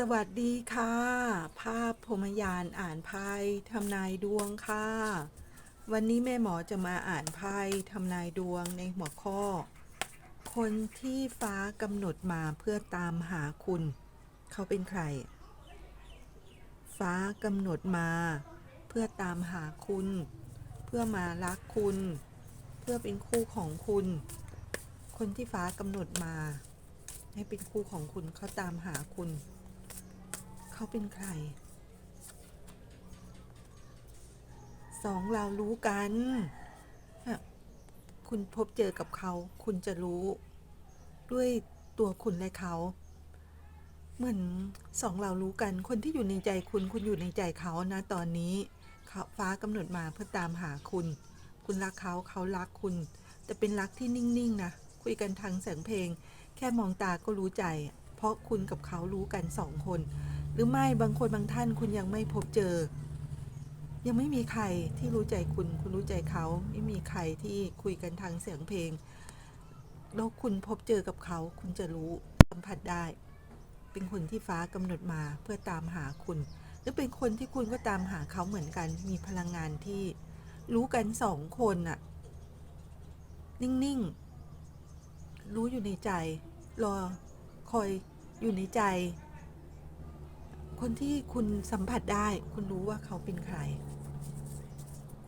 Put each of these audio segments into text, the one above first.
สวัสดีค่ะ ภาพพรมยานอ่านไพ่ทำนายดวงค่ะ วันนี้แม่หมอจะมาอ่านไพ่ทำนายดวงในหัวข้อ คนที่ฟ้ากำหนดมาเพื่อตามหาคุณ เขาเป็นใคร ฟ้ากำหนดมา เพื่อตามหาคุณ เพื่อมารักคุณ เพื่อเป็นคู่ของคุณ คนที่ฟ้ากำหนดมา ให้เป็นคู่ของคุณเขาตามหาคุณ เขาเป็นใครสองเรารู้กัน คุณพบเจอกับเขา คุณจะรู้ ด้วยตัวคุณและเขา เหมือนสองเรารู้กัน คนที่อยู่ในใจคุณ คุณอยู่ในใจเขานะตอนนี้เขาฟ้ากำหนดมาเพื่อตามหาคุณ คุณรักเขาเขารักคุณ แต่เป็นรักที่นิ่งๆนะ คุยกันทางเสียงเพลง แค่มองตาก็รู้ใจ เพราะคุณกับเขารู้กันสองคน หรือไม่บางคนบางท่านคุณยังไม่พบเจอ ยังไม่มีใครที่รู้ใจคุณ คุณรู้ใจเขา ไม่มีใครที่คุยกันทางเสียงเพลง แล้วคุณพบเจอกับเขา คุณจะรู้สัมผัสได้ เป็นคนที่ฟ้ากำหนดมาเพื่อตามหาคุณ หรือเป็นคนที่คุณก็ตามหาเขาเหมือนกัน มีพลังงานที่รู้กันสองคนอะนิ่งๆ รู้อยู่ในใจ รอคอยอยู่ในใจ คนที่คุณสัมผัสได้ คุณรู้ว่าเขาเป็นใคร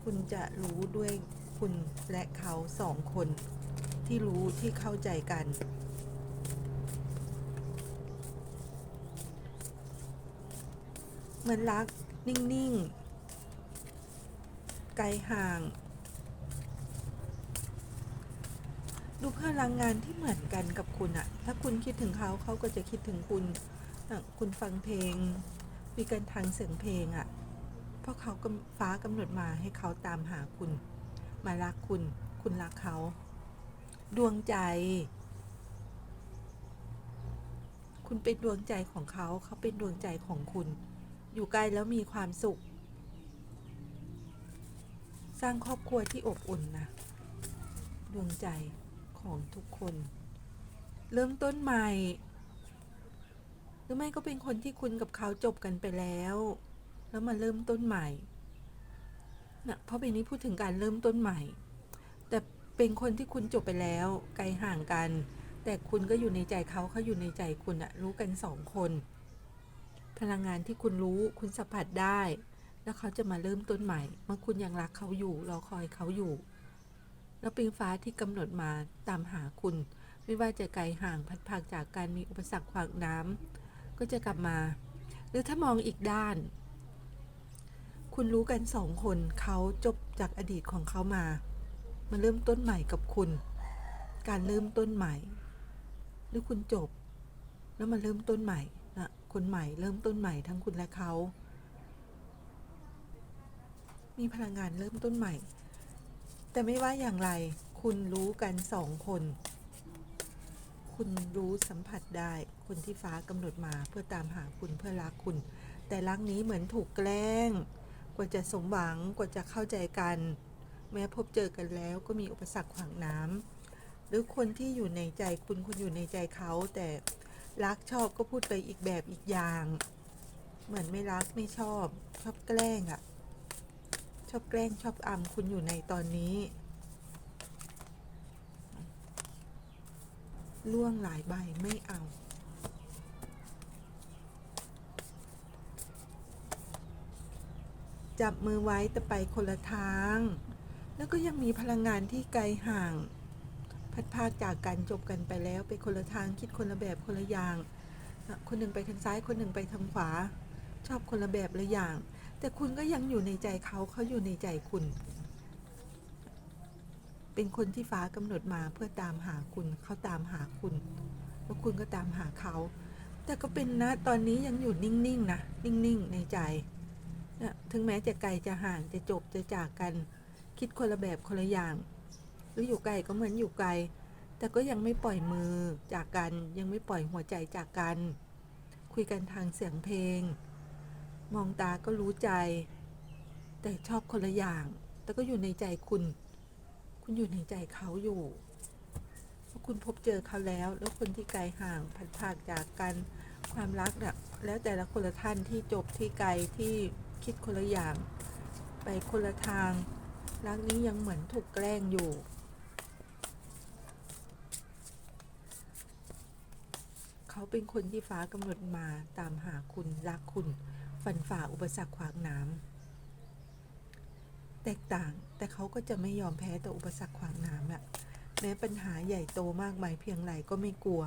คุณจะรู้ด้วยคุณและเขาสองคนที่รู้ที่เข้าใจกัน เหมือนรักนิ่ง ๆ ไกลห่าง ดูพลังงานที่เหมือนกันกับคุณอะถ้าคุณคิดถึงเขาเขาก็จะคิดถึงคุณ คุณฟังเพลง มีการทางเสียงเพลงอะเพราะเขากำฟ้ากำหนดมาให้เขาตามหาคุณ มารักคุณ คุณรักเขา ดวงใจ คุณเป็นดวงใจของเขา เขาเป็นดวงใจของคุณ อยู่ใกล้แล้วมีความสุข สร้างครอบครัวที่อบอุ่นนะ ดวงใจของทุกคน เริ่มต้นใหม่ หรือไม่ก็เป็นคนที่คุณกับเขาจบกันไปแล้ว แล้วมาเริ่มต้นใหม่นะเพราะเป็นนี้พูดถึงการเริ่มต้นใหม่ แต่เป็นคนที่คุณจบไปแล้ว ไกลห่างกัน แต่คุณก็อยู่ในใจเขาเขาอยู่ในใจคุณอะรู้กันสองคน พลังงานที่คุณรู้คุณสัมผัสได้ แล้วเขาจะมาเริ่มต้นใหม่เมื่อคุณยังรักเขาอยู่รอคอยเขาอยู่ แล้วปิงฟ้าที่กำหนดมาตามหาคุณ ไม่ว่าจะไกลห่างพัดพรากจากการมีอุปสรรคขวางน้ำ ก็จะกลับมา หรือถ้ามองอีกด้าน คุณรู้กันสองคนเขาจบจากอดีตของเขามา มาเริ่มต้นใหม่กับคุณ การเริ่มต้นใหม่ หรือคุณจบ แล้วมาเริ่มต้นใหม่นะคนใหม่เริ่มต้นใหม่ทั้งคุณและเขามีพลังงานเริ่มต้นใหม่ แต่ไม่ว่าอย่างไร คุณรู้กันสองคน คุณรู้สัมผัสได้ คนที่ฟ้ากำหนดมาเพื่อตามหาคุณเพื่อรักคุณ แต่รักนี้เหมือนถูกแกล้ง กว่าจะสมหวังกว่าจะเข้าใจกัน แม้พบเจอกันแล้วก็มีอุปสรรคขวางน้ำหรือคนที่อยู่ในใจคุณคุณอยู่ในใจเขาแต่รักชอบก็พูดไปอีกแบบอีกอย่าง เหมือนไม่รักไม่ชอบชอบแกล้งอะ่ะ ชอบแกล้งชอบอำคุณอยู่ในตอนนี้ล่วงหลายใบไม่เอา จับมือไว้แต่ไปคนละทาง แล้วก็ยังมีพลังงานที่ไกลห่าง พัดพาจากกันจบกันไปแล้วไปคนละทางคิดคนละแบบคนละอย่าง คนหนึ่งไปทางซ้ายคนหนึ่งไปทางขวา ชอบคนละแบบละอย่าง แต่คุณก็ยังอยู่ในใจเขาเขาอยู่ในใจคุณ เป็นคนที่ฟ้ากำหนดมาเพื่อตามหาคุณเขาตามหาคุณแล้วคุณก็ตามหาเขา แต่ก็เป็นนะตอนนี้ยังอยู่นิ่งๆนะนิ่งๆในใจ นะถึงแม้จะไกลจะห่างจะจบจะจากกัน คิดคนละแบบคนละอย่าง หรืออยู่ไกลก็เหมือนอยู่ไกล แต่ก็ยังไม่ปล่อยมือจากกัน ยังไม่ปล่อยหัวใจจากกัน คุยกันทางเสียงเพลง มองตาก็รู้ใจ แต่ชอบคนละอย่าง แต่ก็อยู่ในใจคุณ คุณอยู่ในใจเขาอยู่เพคุณพบเจอเขาแล้ว แล้วคนที่ไกลห่างพัดพรากจากกัน ความรักน่ะแล้วแต่ละคนละท่านที่จบที่ไกลที่ คิดคนละอย่าง ไปคนละทางรักนี้ยังเหมือนถูกแกล้งอยู่ เขาเป็นคนที่ฟ้ากำหนดมาตามหาคุณรักคุณฟันฝ่าอุปสรรคขวางน้ำแตกต่างแต่เขาก็จะไม่ยอมแพ้ต่ออุปสรรคขวางน้ำอะแม้ปัญหาใหญ่โตมากมายเพียงไรก็ไม่กลัว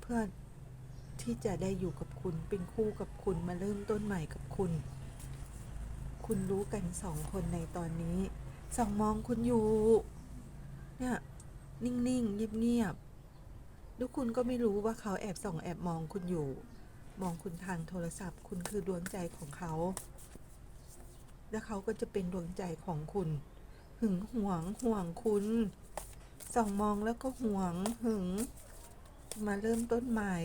เพื่อ ที่จะได้อยู่กับคุณเป็นคู่กับคุณมาเริ่มต้นใหม่กับคุณ คุณรู้กันสองคนในตอนนี้ส่องมองคุณอยู่ เนี่ย นิ่งๆเงียบๆแล้วคุณก็ไม่รู้ว่าเขาแอบส่องแอบมองคุณอยู่ มองคุณทางโทรศัพท์ คุณคือดวงใจของเขา แล้วเขาก็จะเป็นดวงใจของคุณ หึงหวงห่วงคุณส่องมองแล้วก็ห่วงหึง มาเริ่มต้นใหม่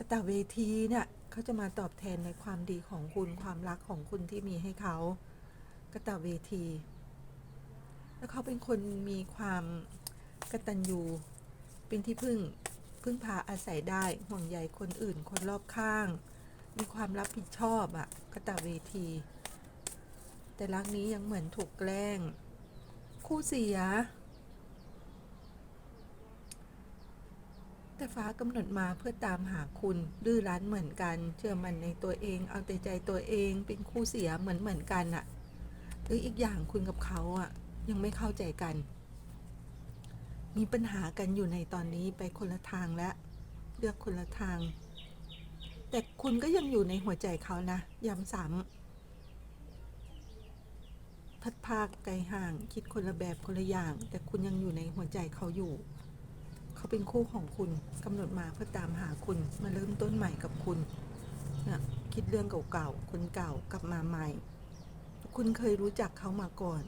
กระตะเวทีเนี่ยเขาจะมาตอบแทนในความดีของคุณความรักของคุณที่มีให้เขากระตะเวที แล้วเขาเป็นคนมีความกตัญญูเป็นที่พึ่งพึ่งพาอาศัยได้ห่วงใยคนอื่น คนรอบข้าง มีความรับผิดชอบอะกระตะเวที แต่รักนี้ยังเหมือนถูกแกล้ง คู่เสีย แต่ฟ้ากำหนดมาเพื่อตามหาคุณดื้อรั้นเหมือนกัน เชื่อมันในตัวเอง เอาแต่ใจตัวเองเป็นคู่เสียเหมือนเหมือนกันอะหรืออีกอย่างคุณกับเขาอะยังไม่เข้าใจกัน มีปัญหากันอยู่ในตอนนี้ไปคนละทางและเลือกคนละทาง แต่คุณก็ยังอยู่ในหัวใจเขานะย้ำซ้ำพัดภาคไกลห่างคิดคนละแบบคนละอย่าง แต่คุณยังอยู่ในหัวใจเขาอยู่ เขาเป็นคู่ของคุณกำหนดมาเพื่อตามหาคุณมาเริ่มต้นใหม่กับคุณเนี่ยคิดเรื่องเก่าๆคนเก่ากลับมาใหม่ คุณเคยรู้จักเขามาก่อน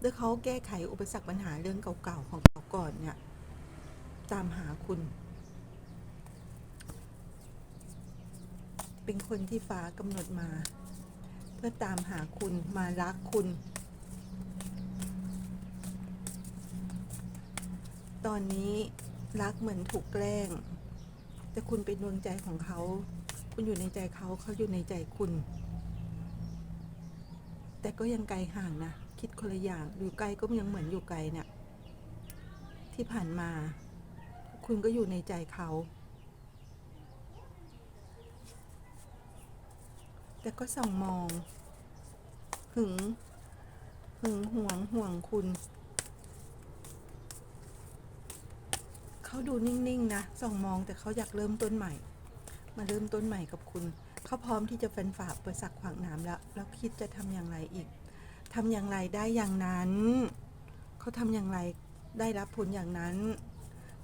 แล้วเขาแก้ไขอุปสรรคปัญหาเรื่องเก่าๆของเขาก่อนเนี่ยตามหาคุณ เป็นคนที่ฟ้ากำหนดมา เพื่อตามหาคุณมารักคุณ ตอนนี้รักเหมือนถูกแกล้ง แต่คุณเป็นดวงใจของเขา คุณอยู่ในใจเขาเขาอยู่ในใจคุณ แต่ก็ยังไกลห่างนะ คิดคนละอย่างอยู่ไกลก็ยังเหมือนอยู่ไกลเนี่ยที่ผ่านมา คุณก็อยู่ในใจเขา แต่ก็ส่องมอง หึง หึงห่วงห่วงคุณ เขาดูนิ่ง ๆ นะ ส่องมองแต่เขาอยากเริ่มต้นใหม่ มาเริ่มต้นใหม่กับคุณ เขาพร้อมที่จะฟันฝ่าอุประสักขวางน้ำแล้ว แล้วคิดจะทำอย่างไรอีกทำอย่างไรได้อย่างนั้น เขาทำอย่างไรได้รับผลอย่างนั้น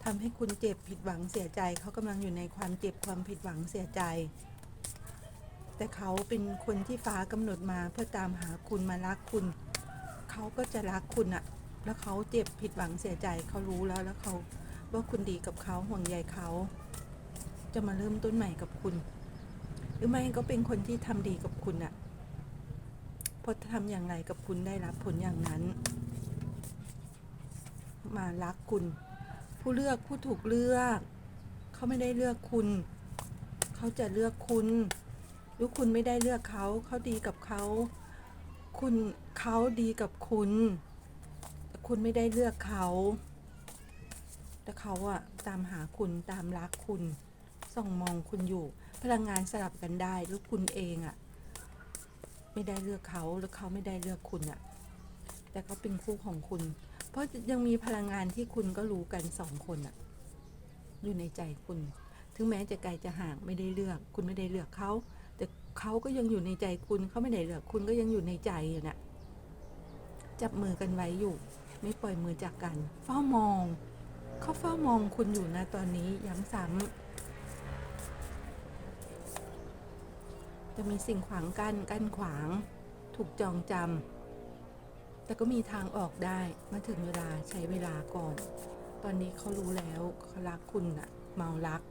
ทำให้คุณเจ็บผิดหวังเสียใจ เขากำลังอยู่ในความเจ็บความผิดหวังเสียใจ แต่เขาเป็นคนที่ฟ้ากำหนดมาเพื่อตามหาคุณมารักคุณ เขาก็จะรักคุณอะแล้วเขาเจ็บผิดหวังเสียใจ เขารู้แล้วแล้วเขา ว่าคุณดีกับเขาห่วงใยเขา จะมาเริ่มต้นใหม่กับคุณ หรือไม่ก็เป็นคนที่ทำดีกับคุณอะพราะทำอย่างไรกับคุณได้รับผลอย่างนั้น มารักคุณ ผู้เลือกผู้ถูกเลือก เขาไม่ได้เลือกคุณ เขาจะเลือกคุณหรือคุณไม่ได้เลือกเขาเขาดีกับเขา คุณเขาดีกับคุณ แต่คุณไม่ได้เลือกเขา แต่เขาอะตามหาคุณตามรักคุณ ส่องมองคุณอยู่ พลังงานสลับกันได้หรือคุณเองอะไม่ได้เลือกเขาหรือเขาไม่ได้เลือกคุณอะแต่เขาเป็นคู่ของคุณ เพราะยังมีพลังงานที่คุณก็รู้กันสองคนอะอยู่ในใจคุณ ถึงแม้จะไกลจะห่างไม่ได้เลือก คุณไม่ได้เลือกเขาแต่เขาก็ยังอยู่ในใจคุณเขาไม่ได้เลือกคุณก็ยังอยู่ในใจอยู่นะ่ะจับมือกันไว้อยู่ ไม่ปล่อยมือจากกัน เฝ้ามอง เขาเฝ้ามองคุณอยู่นะตอนนี้ย้ำซ้ำจะมีสิ่งขวางกัน้นกั้นขวาง ถูกจองจำแต่ก็มีทางออกได้มาถึงเวลาใช้เวลาก่อน ตอนนี้เขารู้แล้วเขารักคุณอะเมารัก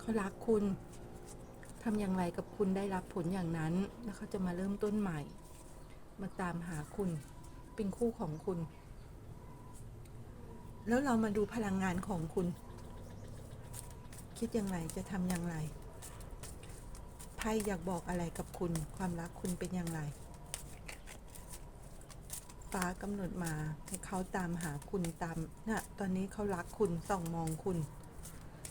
เขารักคุณทำอย่างไรกับคุณได้รับผลอย่างนั้นแล้วเขาจะมาเริ่มต้นใหม่ มาตามหาคุณเป็นคู่ของคุณ แล้วเรามาดูพลังงานของคุณ คิดอย่างไรจะทำอย่างไรไพ่อยากบอกอะไรกับคุณ ความรักคุณเป็นอย่างไรฟ้ากำหนดมาให้เขาตามหาคุณตามนะตอนนี้เขารักคุณส่องมองคุณ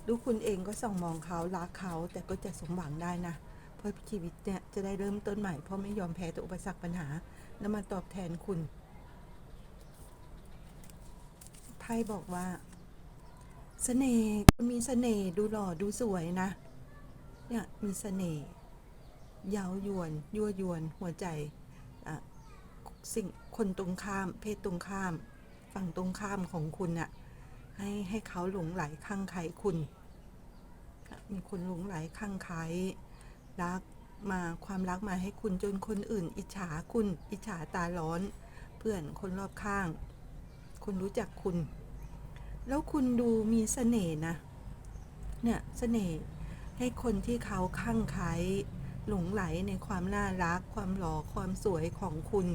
ดูคุณเองก็ส่องมองเขารักเขาแต่ก็จะสมหวังได้นะ เพราะชีวิตเนี่ยจะได้เริ่มต้นใหม่เพราะไม่ยอมแพ้ต่ออุปสรรคปัญหาแล้วมาตอบแทนคุณ ไพ่บอกว่าเสน่ห์คุณมีเสน่ห์ดูหล่อดูสวยนะ เนี่ยมีเสน่ห์เย้ายวน ยั่วยวน หัวใจอะสิ่งคนตรงข้าม เพศตรงข้าม ฝั่งตรงข้ามของคุณน่ะให้ให้เขาหลงไหลข้างใครคุณ มีคนหลงไหลข้างใครรักมาความรักมาให้คุณจนคนอื่น อิจฉาคุณ อิจฉาตาร้อน เพื่อนคนรอบข้าง คุณรู้จักคุณ แล้วคุณดูมีเสน่ห์นะ เนี่ยเสน่ห์ให้คนที่เขาข้างใครหลงไหลในความน่ารัก ความหล่อความสวยของคุณ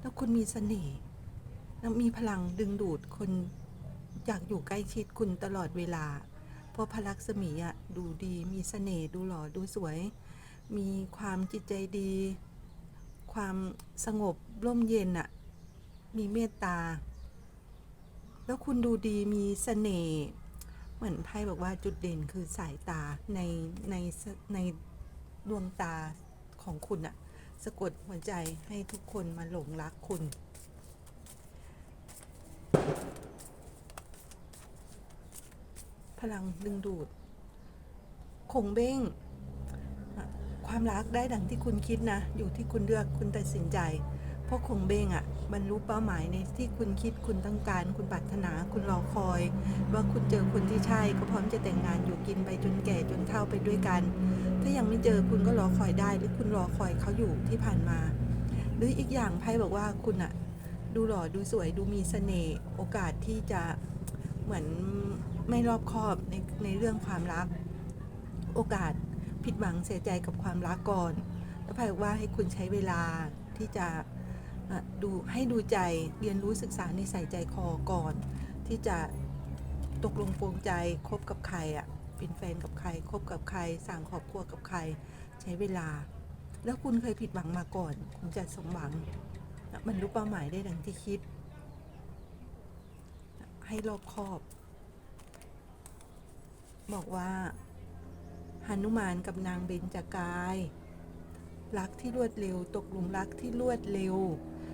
แล้วคุณมีเสน่ห์แล้วมีพลังดึงดูดคนอยากอยู่ใกล้ชิดคุณตลอดเวลา เพราะพระลักษมีอะดูดีมีเสน่ห์ดูหล่อดูสวย มีความจิตใจดี ความสงบร่มเย็นอะมีเมตตา แล้วคุณดูดีมีเสน่ห์เหมือนไพ่บอกว่าจุดเด่นคือสายตาในในในดวงตาของคุณอะสะกดหัวใจให้ทุกคนมาหลงรักคุณ พลังดึงดูด คงเบ้ง ความรักได้ดังที่คุณคิดนะ อยู่ที่คุณเลือกคุณตัดสินใจ พราะคงเบ้งอะ่ะบรรลุเป้าหมายในที่คุณคิดคุณต้องการ คุณปรารถนาคุณรอคอย ว่าคุณเจอคนที่ใช่ก็พร้อมจะแต่งงานอยู่กินไปจนแก่จนเฒ่าไปด้วยกัน ถ้ายังไม่เจอคุณก็รอคอยได้ หรือคุณรอคอยเขาอยู่ที่ผ่านมา หรืออีกอย่างไพ่บอกว่าคุณอะดูหล่อดูสวยดูมีเสน่ห์โอกาสที่จะเหมือนไม่รอบคอบในในเรื่องความรัก โอกาสผิดหวังเสียใจกับความรักก่อนแล้วไพ่บอกว่าให้คุณใช้เวลาที่จะ ดูให้ดูใจเรียนรู้ศึกษาในใส่ใจคอก่อน ที่จะตกลงปรงใจคบกับใครอะเป็นแฟนกับใครคบกับใครสั่งครอบครัวกับใครใช้เวลา แล้วคุณเคยผิดหวังมาก่อน คุณจะสมหวังอะบรรลุเป้าหมายได้ดังที่คิด ให้รอบคอบ บอกว่าหนุมานกับนางเบญจากาย รักที่รวดเร็ว ตกหลุมรักที่รวดเร็ว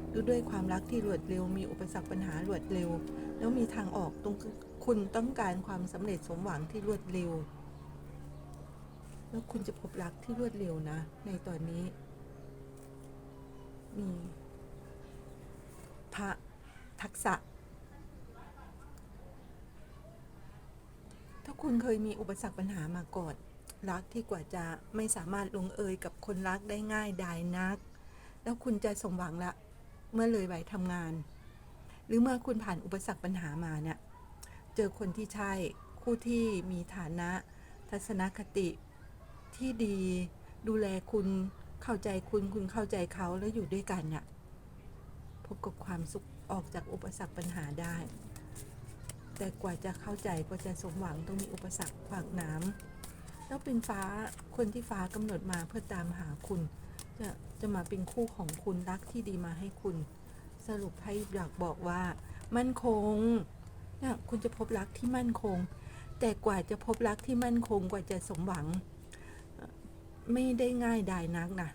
หรือด้วยความรักที่รวดเร็ว มีอุปสรรคปัญหารวดเร็ว แล้วมีทางออกตรงคุณต้องการความสำเร็จสมหวังที่รวดเร็ว แล้วคุณจะพบรักที่รวดเร็วนะ ในตอนนี้มีพระทักษะ ถ้าคุณเคยมีอุปสรรคปัญหามาก่อน รักที่กว่าจะไม่สามารถลงเอยกับคนรักได้ง่ายดายนัก แล้วคุณจะสมหวังละ เมื่อเลยวัยทำงาน หรือเมื่อคุณผ่านอุปสรรคปัญหามาเนี่ยเจอคนที่ใช่คู่ที่มีฐานะ ทัศนคติที่ดี ดูแลคุณเข้าใจคุณคุณเข้าใจเขาแล้วอยู่ด้วยกันเนี่ยพบกับความสุขออกจากอุปสรรคปัญหาได้ แต่กว่าจะเข้าใจกว่าจะสมหวังต้องมีอุปสรรคขวางน้ำ แล้วเป็นฟ้าคนที่ฟ้ากำหนดมาเพื่อตามหาคุณ จะจะมาเป็นคู่ของคุณรักที่ดีมาให้คุณ สรุปให้อยากบอกว่า มั่นคงเนี่ยคุณจะพบรักที่มั่นคง แต่กว่าจะพบรักที่มั่นคงกว่าจะสมหวัง ไม่ได้ง่ายดายนักนะ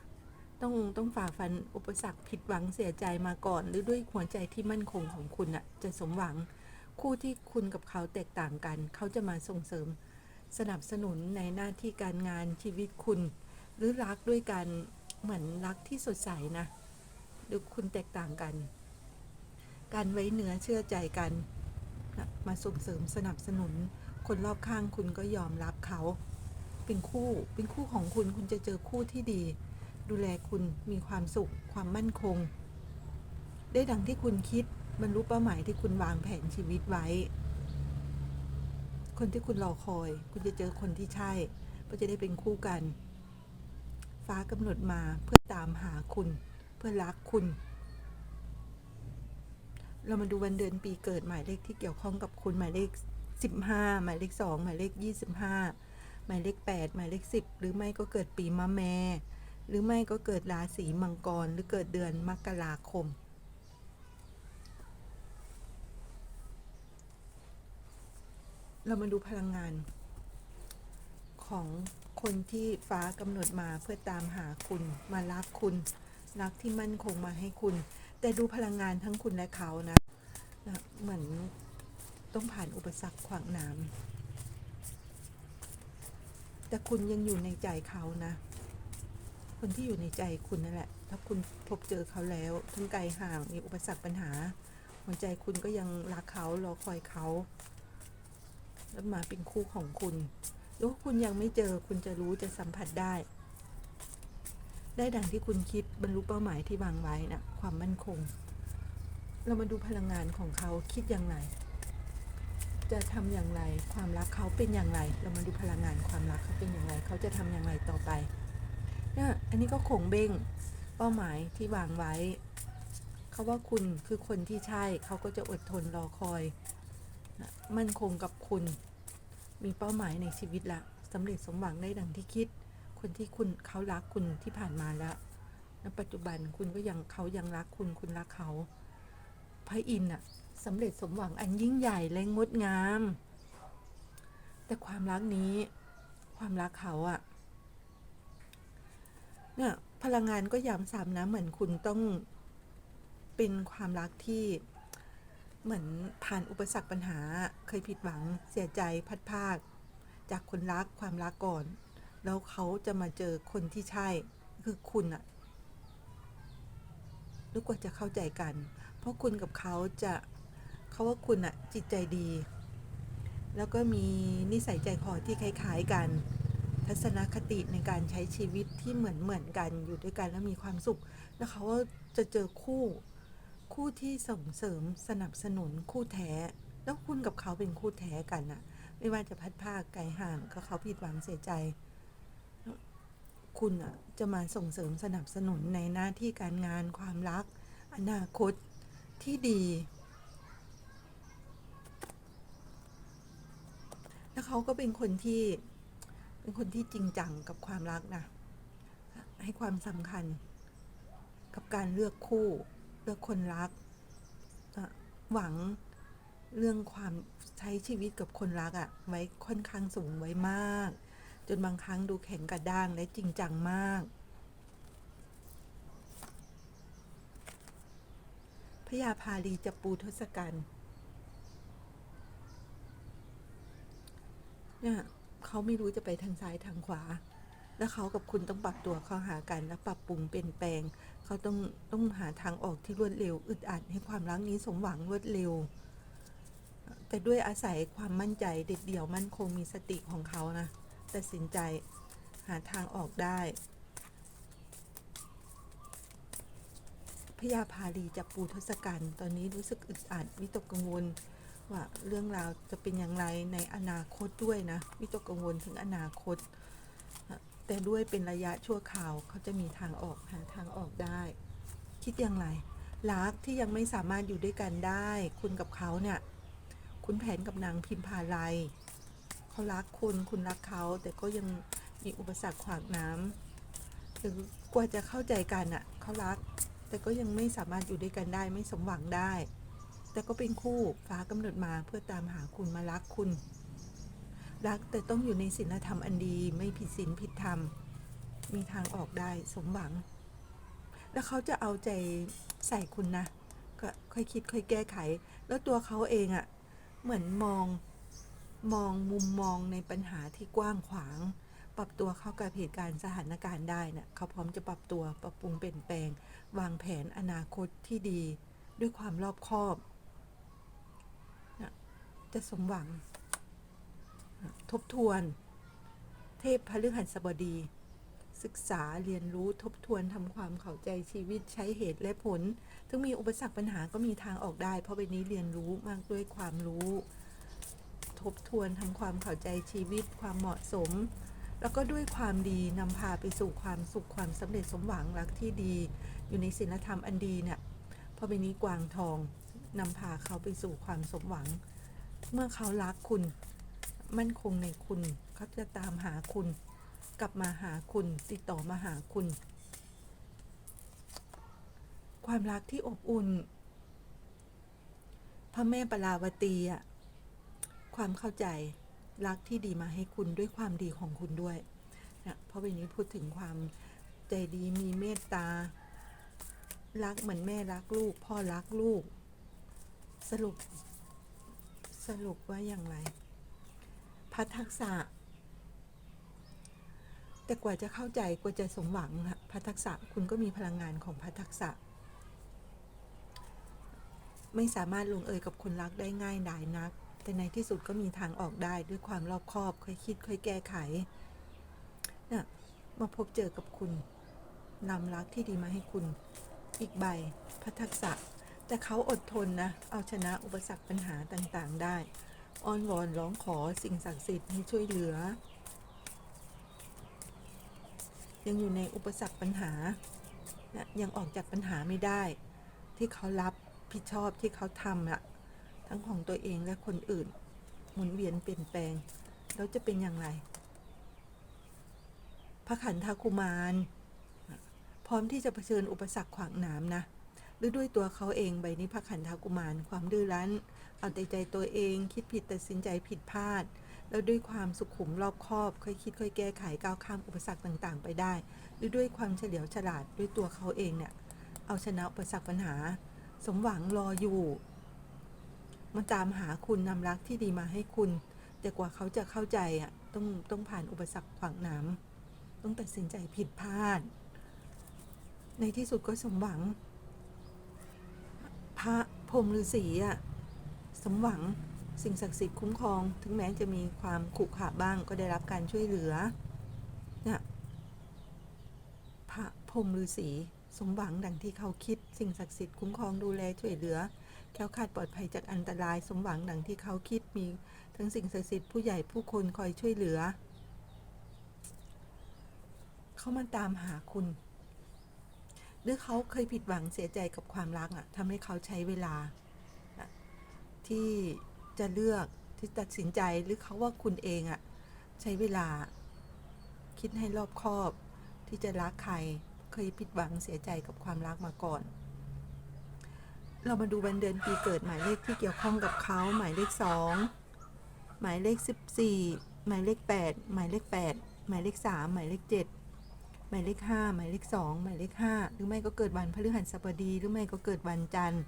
ต้องต้องฝ่าฟันอุปสรรคผิดหวังเสียใจมาก่อน หรือด้วยหัวใจที่มั่นคงของคุณอะจะสมหวัง คู่ที่คุณกับเขาแตกต่างกัน เขาจะมาส่งเสริม สนับสนุนในหน้าที่การงานชีวิตคุณ หรือรักด้วยกันเหมือนรักที่สดใสนะหรือคุณแตกต่างกัน การไว้เนื้อเชื่อใจกันนะมาส่งเสริมสนับสนุน คนรอบข้างคุณก็ยอมรับเขา เป็นคู่เป็นคู่ของคุณคุณจะเจอคู่ที่ดี ดูแลคุณมีความสุข ความมั่นคง ได้ดังที่คุณคิดบรรลุเป้าหมายที่คุณวางแผนชีวิตไว้ คนที่คุณรอคอย คุณจะเจอคนที่ใช่ก็จะได้เป็นคู่กัน ฟ้ากำหนดมาเพื่อตามหาคุณ เพื่อรักคุณ เรามาดูวันเดือนปีเกิดหมายเลขที่เกี่ยวข้องกับคุณหมายเลข 15 หมายเลข 2 หมายเลข 25 หมายเลข 8 หมายเลข 10 หรือไม่ก็เกิดปีมะแม หรือไม่ก็เกิดราศีมังกร หรือเกิดเดือนมกราคม เรามาดูพลังงาน ของคนที่ฟ้ากำหนดมาเพื่อตามหาคุณ มารักคุณ รักที่มั่นคงมาให้คุณ แต่ดูพลังงานทั้งคุณและเขานะนะเหมือนต้องผ่านอุปสรรคขวางน้ำแต่คุณยังอยู่ในใจเขานะ คนที่อยู่ในใจคุณนั่นแหละ ถ้าคุณพบเจอเขาแล้วถึงไกลห่างมีอุปสรรคปัญหา หัวใจคุณก็ยังรักเขารอคอยเขา แล้วมาเป็นคู่ของคุณหรือว่าคุณยังไม่เจอคุณจะรู้จะสัมผัสได้ ได้ดังที่คุณคิดบรรลุเป้าหมายที่วางไว้นะความมั่นคง เรามาดูพลังงานของเขาคิดอย่างไรจะทำอย่างไร ความรักเขาเป็นอย่างไร เรามาดูพลังงานความรักเขาเป็นอย่างไร เขาจะทำอย่างไรต่อไปเนี่ยอันนี้ก็คงเบ้งเป้าหมายที่วางไว้ เขาว่าคุณคือคนที่ใช่ เขาก็จะอดทนรอคอย มั่นคงกับคุณ มีเป้าหมายในชีวิตละสำเร็จสมหวังได้ดังที่คิด คนที่คุณเขารักคุณที่ผ่านมาแล้วณปัจจุบันคุณก็ยังเขายังรักคุณคุณรักเขา พระอินทร์อะสำเร็จสมหวังอันยิ่งใหญ่และงดงาม แต่ความรักนี้ ความรักเขาอะเนี่ยพลังงานก็ย้ำซ้ำนะเหมือนคุณต้องเป็นความรักที่ เหมือนผ่านอุปสรรคปัญหา เคยผิดหวัง เสียใจพัดพรากจากคนรักความรักก่อน แล้วเขาจะมาเจอคนที่ใช่ คือคุณอะรู้กว่าจะเข้าใจกัน เพราะคุณกับเขาจะเขาว่าคุณอะจิตใจดี แล้วก็มีนิสัยใจคอที่คล้าย ๆกัน ทัศนคติในการใช้ชีวิตที่เหมือนเหมือนกันอยู่ด้วยกันแล้วมีความสุข แล้วเขาว่าจะเจอคู่ คู่ที่ส่งเสริมสนับสนุนคู่แท้ แล้วคุณกับเขาเป็นคู่แท้กันอะไม่ว่าจะพัดภาคไกลห่างก็เขาผิดหวังเสียใจ คุณอะจะมาส่งเสริมสนับสนุนในหน้าที่การงานความรัก อนาคตที่ดี แล้วเขาก็เป็นคนที่เป็นคนที่จริงจังกับความรักนะ ให้ความสำคัญกับการเลือกคู่ เลือกคนรัก หวังเรื่องความใช้ชีวิตกับคนรักอะ่ะไว้ค่อนข้างสูงไว้มาก จนบางครั้งดูแข็งกระด้างและจริงจังมาก พยาพาลีจะปูทศกัณฐ์เนี่ยเขาไม่รู้จะไปทางซ้ายทางขวา แล้วเขากับคุณต้องปรับตัวเข้าหากันและปรับปรุงเปลี่ยนแปลง เขาต้องต้องหาทางออกที่รวดเร็ว อึดอัดให้ความรักนี้สมหวังรวดเร็ว แต่ด้วยอาศัยความมั่นใจเด็ดเดี่ยวมั่นคงมีสติของเขานะตัดสินใจหาทางออกได้พญาพาลีจับปูทศกัณฐ์ตอนนี้รู้สึกอึดอัดวิตกกังวล ว่าเรื่องราวจะเป็นอย่างไรในอนาคตด้วยนะวิตกกังวลถึงอนาคต แต่ด้วยเป็นระยะชั่วคราวเขาจะมีทางออกหาทางออกได้ คิดอย่างไรรักที่ยังไม่สามารถอยู่ด้วยกันได้ คุณกับเขาเนี่ยคุณแผนกับนางพิมพาไลเขารักคุณคุณรักเขาแต่ก็ยังมีอุปสรรคขวางน้ำหรือกว่าจะเข้าใจกันอะ่ะเขารัก แต่ก็ยังไม่สามารถอยู่ด้วยกันได้ไม่สมหวังได้ แต่ก็เป็นคู่ฟ้ากำหนดมาเพื่อตามหาคุณมารักคุณ รักแต่ต้องอยู่ในศีลธรรมอันดี ไม่ผิดศีลผิดธรรม มีทางออกได้สมหวัง แล้วเขาจะเอาใจใส่คุณนะ ก็ค่อยคิดค่อยแก้ไข แล้วตัวเขาเองอะ่ะ เหมือนมองมองมุมมองในปัญหาที่กว้างขวาง ปรับตัวเข้ากับเหตุการณ์สถานการณ์ได้นะ่ะเขาพร้อมจะปรับตัวปรับปรุงเปลี่ยนแปลง วางแผนอนาคตที่ดี ด้วยความรอบคอบนะจะสมหวัง ทบทวน เทพพฤหัสบดี ศึกษาเรียนรู้ทบทวนทำความเข้าใจชีวิตใช้เหตุและผล ถึงมีอุปสรรคปัญหาก็มีทางออกได้ เพราะใบนี้เรียนรู้มากด้วยความรู้ ทบทวนทำความเข้าใจชีวิตความเหมาะสม แล้วก็ด้วยความดีนำพาไปสู่ความสุขความสำเร็จสมหวังรักที่ดี อยู่ในศีลธรรมอันดีเนี่ยเพราะใบนี้กวางทองนำพาเขาไปสู่ความสมหวัง เมื่อเขารักคุณ มั่นคงในคุณเขาจะตามหาคุณ กลับมาหาคุณ ติดต่อมาหาคุณ ความรักที่อบอุ่น พระแม่ปราวตีอะความเข้าใจรักที่ดีมาให้คุณด้วยความดีของคุณด้วยนะเพราะวันนี้พูดถึงความใจดีมีเมตตา รักเหมือนแม่รักลูก พ่อรักลูก สรุป สรุปว่าอย่างไร พัฒทักษะ แต่กว่าจะเข้าใจกว่าจะสมหวังพัฒทักษะคุณก็มีพลังงานของพัฒทักษะ ไม่สามารถลงเอยกับคนรักได้ง่ายดายนัก แต่ในที่สุดก็มีทางออกได้ด้วยความรอบคอบค่อยคิดค่อยแก้ไขนะมาพบเจอกับคุณนำรักที่ดีมาให้คุณอีกใบพัฒทักษะ แต่เขาอดทนนะ เอาชนะอุปสรรคปัญหาต่างๆได้ อ้อนวอนร้องขอสิ่งศักดิ์สิทธิ์ให้ช่วยเหลือ ยังอยู่ในอุปสรรคปัญหานะยังออกจากปัญหาไม่ได้ ที่เขารับผิดชอบที่เขาทำอะทั้งของตัวเองและคนอื่น หมุนเวียนเปลี่ยนแปลง แล้วจะเป็นอย่างไร พระขันธกุมาร พร้อมที่จะเผชิญอุปสรรคขวางหนามนะ หรือด้วยตัวเขาเองใบนี้พระขันธกุมาร ความดื้อรั้น เอาแต่ใจตัวเองคิดผิดตัดสินใจผิดพลาด แล้วด้วยความสุขุมรอบคอบค่อยคิดค่อยแก้ไขก้าวข้ามอุปสรรคต่างๆ ไปได้ หรือด้วยความเฉลียวฉลาดด้วยตัวเขาเองเนี่ยเอาชนะอุปสรรคปัญหา สมหวังรออยู่มาตามหาคุณนำรักที่ดีมาให้คุณ แต่กว่าเขาจะเข้าใจอะต้องต้องผ่านอุปสรรคขวางหนามต้องตัดสินใจผิดพลาด ในที่สุดก็สมหวัง มฤาษีอะสมหวังสิ่งศักดิ์สิทธิ์คุ้มครอง ถึงแม้จะมีความขุขะบ้างก็ได้รับการช่วยเหลือเนี่ยพระพรหมฤาษีสมหวังดังที่เขาคิด สิ่งศักดิ์สิทธิ์คุ้มครองดูแลช่วยเหลือแค้วคาดปลอดภัยจากอันตราย สมหวังดังที่เขาคิดมีทั้งสิ่งศักดิ์สิทธิ์ผู้ใหญ่ผู้คนคอยช่วยเหลือ เขามาตามหาคุณ หรือเขาเคยผิดหวังเสียใจกับความรักอะ่ะทำให้เขาใช้เวลา ที่จะเลือกที่ตัดสินใจหรือเขาว่าคุณเองอะ่ะใช้เวลา คิดให้รอบคอบ ที่จะรักใครเคยผิดหวังเสียใจกับความรักมาก่อน เรามาดูวันเดือนปีเกิดหมายเลขที่เกี่ยวข้องกับเขาหมายเลขสองหมายเลขสิบสี่หมายเลขแปดหมายเลขแปดหมายเลขสามหมายเลขเจ็ด หมายเลขห้าหมายเลขสองหมายเลขห้าหรือไม่ก็เกิดวันพฤหัสบดี หรือไม่ก็เกิดวันจันทร์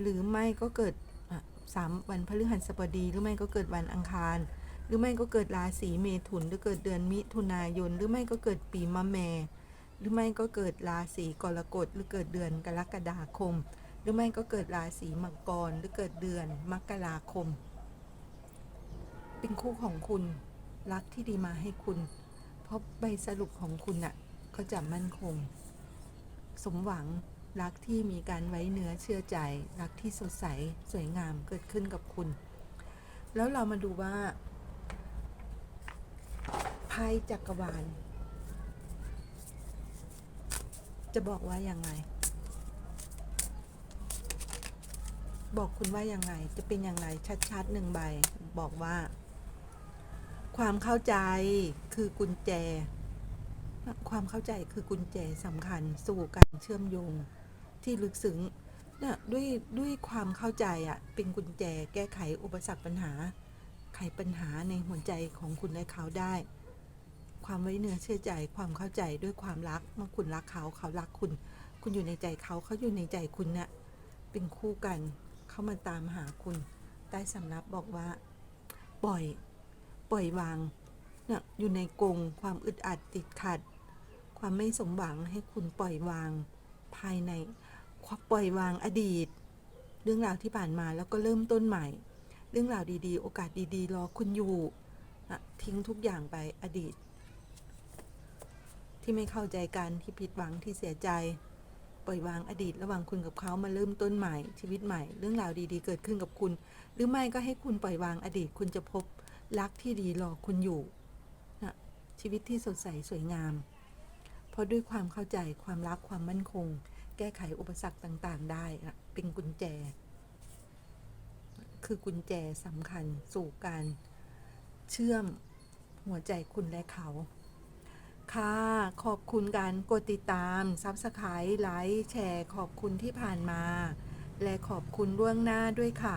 หรือไม่ก็เกิดสามวันพฤหัสบดี หรือไม่ก็เกิดวันอังคาร หรือไม่ก็เกิดราศีเมถุน หรือเกิดเดือนมิถุนายน หรือไม่ก็เกิดปีมะแม หรือไม่ก็เกิดราศีกรกฎ หรือเกิดเดือนกรกฎาคม หรือไม่ก็เกิดราศีมังกร หรือเกิดเดือนมกราคม เป็นคู่ของคุณ รักที่ดีมาให้คุณ เพราะใบสรุปของคุณน่ะก็จะมั่นคง สมหวังรักที่มีการไว้เนื้อเชื่อใจ รักที่สดใสสวยงามเกิดขึ้นกับคุณ แล้วเรามาดูว่าไพ่จักรวาล จะบอกว่ายังไง บอกคุณว่ายังไง จะเป็นอย่างไรชัดๆหนึ่งใบบอกว่า ความเข้าใจคือกุญแจ ความเข้าใจคือกุญแจสำคัญสู่การเชื่อมโยงที่ลึกซึ้งเนี่ยด้วยด้วยความเข้าใจอะ่ะเป็นกุญแจแก้ไขอุปสรรคปัญหา ไขปัญหาในหัวใจของคุณและเขาได้ ความไว้เนื้อเชื่อใจความเข้าใจด้วยความรักเมื่อคุณรักเขาเขารักคุณ คุณอยู่ในใจเขาเขาอยู่ในใจคุณเนี่ยเป็นคู่กันเขามาตามหาคุณใต้สำรับบอกว่า ปล่อย ปล่อยวางเนี่ยอยู่ในกงความอึดอัดติดขัด ความไม่สมหวังให้คุณปล่อยวางภายในความปล่อยวางอดีต เรื่องราวที่ผ่านมาแล้วก็เริ่มต้นใหม่ เรื่องราวดีๆ โอกาสดีๆ รอคุณอยู่นะทิ้งทุกอย่างไปอดีต ที่ไม่เข้าใจกันที่ผิดหวังที่เสียใจ ปล่อยวางอดีต ระหว่างคุณกับเขามาเริ่มต้นใหม่ชีวิตใหม่ เรื่องราวดีๆ เกิดขึ้นกับคุณ หรือไม่ก็ให้คุณปล่อยวางอดีต คุณจะพบ รักที่ดีรอคุณอยู่นะชีวิตที่สดใสสวยงาม เพราะด้วยความเข้าใจความรักความมั่นคง แก้ไขอุปสรรคต่างๆ ได้นะเป็นกุญแจ คือกุญแจสำคัญสู่การเชื่อมหัวใจคุณและเขา ค่ะ ขอบคุณการกดติดตามซับสไครต์ไลค์แชร์ ขอบคุณที่ผ่านมา และขอบคุณล่วงหน้าด้วยค่ะ